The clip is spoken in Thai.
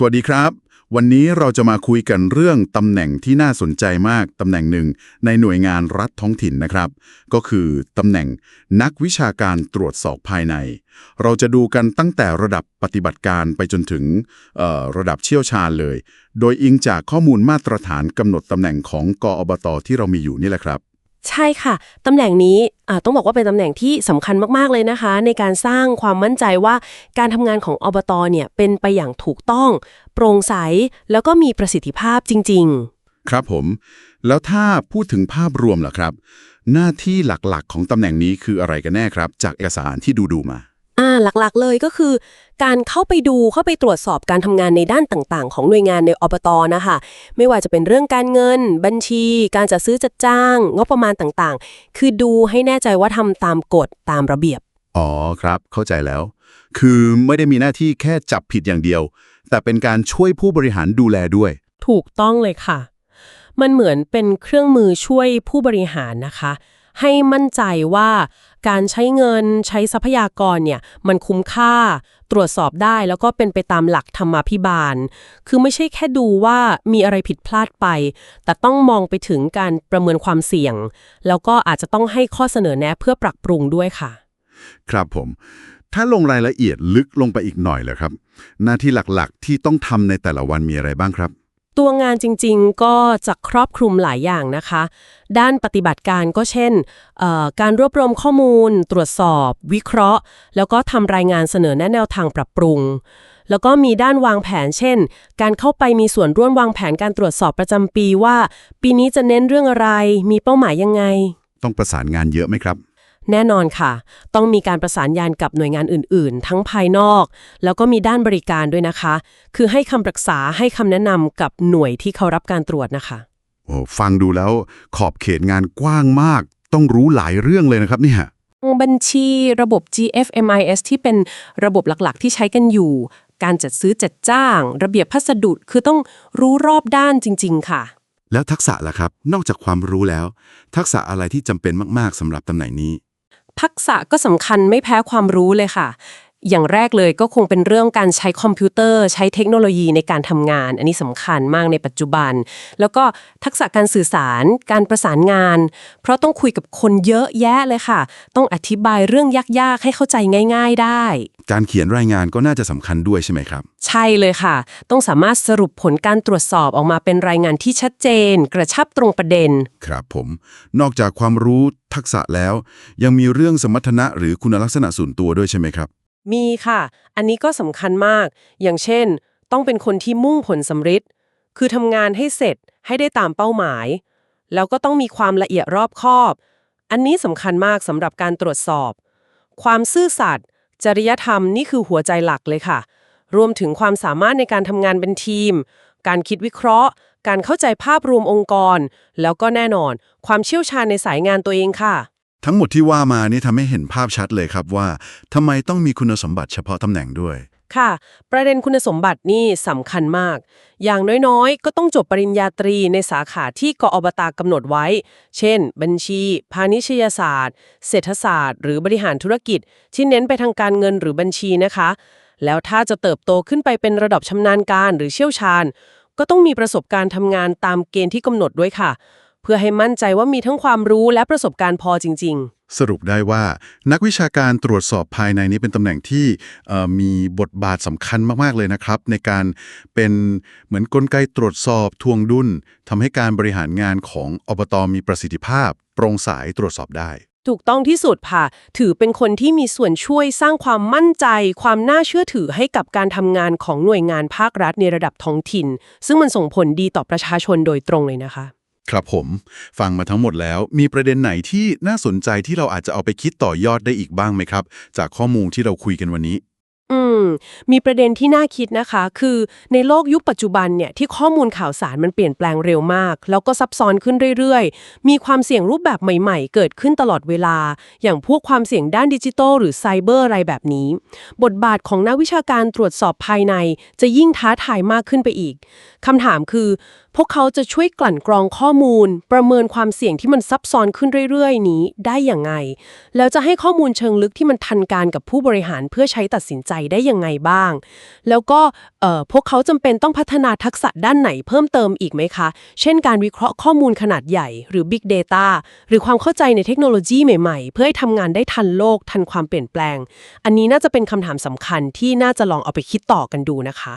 สวัสดีครับ วันนี้เราจะมาคุยกันเรื่องตำแหน่งที่น่าสนใจมากตำแหน่งหนึ่งในหน่วยงานรัฐท้องถิ่นนะครับ ก็คือตำแหน่งนักวิชาการตรวจสอบภายใน เราจะดูกันตั้งแต่ระดับปฏิบัติการไปจนถึงระดับเชี่ยวชาญเลย โดยอิงจากข้อมูลมาตรฐานกำหนดตำแหน่งของกอบตที่เรามีอยู่นี่แหละครับ ใช่ค่ะ ตำแหน่งนี้อ่าต้องบอกว่าเป็นตำแหน่งที่สำคัญมากๆเลยนะคะ ในการสร้างความมั่นใจว่าการทำงานของอบตเนี่ยเป็นไปอย่างถูกต้อง โปร่งใส แล้วก็มีประสิทธิภาพจริงครับผม แล้วถ้าพูดถึงภาพรวมล่ะครับ หน้าที่หลักๆ ของตำแหน่งนี้คืออะไรกันแน่ครับ จากเอกสารที่ดูดูๆมาๆอ่าหลักๆเลยก็คือ การเข้าไปดูเข้าไปตรวจสอบการทำงานในด้านต่างๆ ของหน่วยงานในอบตนะคะ ไม่ว่าจะเป็นเรื่องการเงิน บัญชี การจัดซื้อจัดจ้าง งบประมาณต่างๆ คือดูให้แน่ใจว่าทำตามกฎตามระเบียบ อ๋อครับ เข้าใจแล้ว คือไม่ได้มีหน้าที่แค่จับผิดอย่างเดียว แต่เป็นการช่วยผู้บริหารดูแลด้วย ถูกต้องเลยค่ะ มันเหมือนเป็นเครื่องมือช่วยผู้บริหารนะคะ ให้มั่นใจว่าการใช้เงินใช้ทรัพยากรเนี่ยมันคุ้มค่า ตรวจสอบได้แล้วก็เป็นไปตามหลักธรรมาภิบาล คือไม่ใช่แค่ดูว่ามีอะไรผิดพลาดไป แต่ต้องมองไปถึงการประเมินความเสี่ยง แล้วก็อาจจะต้องให้ข้อเสนอแนะเพื่อปรับปรุงด้วยค่ะ ครับผมถ้าลงรายละเอียดลึกลงไปอีกหน่อยเลยครับ หน้าที่หลักๆ ที่ต้องทำในแต่ละวันมีอะไรบ้างครับ ตัวงานจริงๆ ก็จะครอบคลุมหลายอย่างนะคะ ด้านปฏิบัติการก็เช่น การรวบรวมข้อมูล ตรวจสอบ วิเคราะห์ แล้วก็ทำรายงานเสนอแนะแนวทางปรับปรุง แล้วก็มีด้านวางแผน เช่น การเข้าไปมีส่วนร่วมวางแผนการตรวจสอบประจำปีว่า ปีนี้จะเน้นเรื่องอะไร มีเป้าหมายยังไง ต้องประสานงานเยอะไหมครับ แน่นอนค่ะ ต้องมีการประสานงานกับหน่วยงานอื่น ๆ ทั้งภายนอก แล้วก็มีด้านบริการด้วยนะคะ คือให้คำปรึกษาให้คำแนะนำกับหน่วยที่เขารับการตรวจนะคะ โอ้ฟังดูแล้วขอบเขตงานกว้างมาก ต้องรู้หลายเรื่องเลยนะครับเนี่ย บัญชีระบบ GFMIS ที่เป็นระบบหลักๆ ที่ใช้กันอยู่ การจัดซื้อจัดจ้าง ระเบียบพัสดุคือต้องรู้รอบด้านจริง ๆ ค่ะ แล้วทักษะล่ะครับ นอกจากความรู้แล้ว ทักษะอะไรที่จำเป็นมาก ๆสำหรับตำแหน่งนี้ ทักษะก็สำคัญไม่แพ้ความรู้เลยค่ะ อย่างแรกเลยก็คงเป็นเรื่องการใช้คอมพิวเตอร์ ใช้เทคโนโลยีในการทำงาน อันนี้สำคัญมากในปัจจุบัน แล้วก็ทักษะการสื่อสารการประสานงาน เพราะต้องคุยกับคนเยอะแยะเลยค่ะ ต้องอธิบายเรื่องยากๆ ให้เข้าใจง่าย ๆได้ การเขียนรายงานก็น่าจะสำคัญด้วยใช่ไหมครับ ใช่เลยค่ะ ต้องสามารถสรุปผลการตรวจสอบออกมาเป็นรายงานที่ชัดเจน กระชับตรงประเด็น ครับผม นอกจากความรู้ทักษะแล้ว ยังมีเรื่องสมรรถนะหรือคุณลักษณะส่วนตัวด้วยใช่ไหมครับ มีค่ะ อันนี้ก็สำคัญมาก อย่างเช่น ต้องเป็นคนที่มุ่งผลสำฤทธิ์คือทำงานให้เสร็จให้ได้ตามเป้าหมาย แล้วก็ต้องมีความละเอียดรอบคอบ อันนี้สำคัญมากสำหรับการตรวจสอบ ความซื่อสัตย์จริยธรรมนี่คือหัวใจหลักเลยค่ะ รวมถึงความสามารถในการทำงานเป็นทีม การคิดวิเคราะห์ การเข้าใจภาพรวมองค์กร แล้วก็แน่นอน ความเชี่ยวชาญในสายงานตัวเองค่ะ ทั้งหมดที่ว่ามานี่ทำให้เห็นภาพชัดเลยครับว่าทำไมต้องมีคุณสมบัติเฉพาะตำแหน่งด้วย ค่ะ ประเด็นคุณสมบัตินี่สำคัญมาก อย่างน้อยๆ ก็ต้องจบปริญญาตรีในสาขาที่กอบตากำหนดไว้ เช่น บัญชี พาณิชยศาสตร์ เศรษฐศาสตร์ หรือบริหารธุรกิจ ที่เน้นไปทางการเงินหรือบัญชีนะคะ แล้วถ้าจะเติบโตขึ้นไปเป็นระดับชำนาญการหรือเชี่ยวชาญ ก็ต้องมีประสบการณ์ทำงานตามเกณฑ์ที่กำหนดด้วยค่ะ เพื่อให้มั่นใจว่ามีทั้งความรู้และประสบการณ์พอจริง ๆ สรุปได้ว่านักวิชาการตรวจสอบภายในนี้เป็นตำแหน่งที่เอ่อมีบทบาทสำคัญมาก ๆ เลยนะครับ ในการเป็นเหมือนกลไกตรวจสอบทวงดุลทำให้การบริหารงานของอบตมีประสิทธิภาพ โปร่งใสตรวจสอบได้ ถูกต้องที่สุดค่ะ ถือเป็นคนที่มีส่วนช่วยสร้างความมั่นใจ ความน่าเชื่อถือให้กับการทำงานของหน่วยงานภาครัฐในระดับท้องถิ่น ซึ่งมันส่งผลดีต่อประชาชนโดยตรงเลยนะคะ ครับผม ฟังมาทั้งหมดแล้ว มีประเด็นไหนที่น่าสนใจที่เราอาจจะเอาไปคิดต่อยอดได้อีกบ้างไหมครับ จากข้อมูลที่เราคุยกันวันนี้ อืม มีประเด็นที่น่าคิดนะคะ คือในโลกยุคปัจจุบันเนี่ยที่ข้อมูลข่าวสารมันเปลี่ยนแปลงเร็วมาก แล้วก็ซับซ้อนขึ้นเรื่อยๆ มีความเสี่ยงรูปแบบใหม่ๆ เกิดขึ้นตลอดเวลา อย่างพวกความเสี่ยงด้านดิจิทัลหรือไซเบอร์อะไรแบบนี้ บทบาทของนักวิชาการตรวจสอบภายใน จะยิ่งท้าทายมากขึ้นไปอีกคำถามคือพวกเขาจะช่วยกลั่นกรองข้อมูล ประเมินความเสี่ยงที่มันซับซ้อนขึ้นเรื่อยๆ นี้ได้อย่างไง แล้วจะให้ข้อมูลเชิงลึกที่มันทันการกับผู้บริหารเพื่อใช้ตัดสินใจได้ยังไงบ้าง แล้วก็เอ่อพวกเขาจำเป็นต้องพัฒนาทักษะด้านไหนเพิ่มเติมอีกไหมคะ เช่นการวิเคราะห์ข้อมูลขนาดใหญ่หรือ Big Data หรือความเข้าใจในเทคโนโลยีใหม่ๆ เพื่อให้ทำงานได้ทันโลกทันความเปลี่ยนแปลง อันนี้น่าจะเป็นคำถามสำคัญที่น่าจะลองเอาไปคิดต่อกันดูนะคะ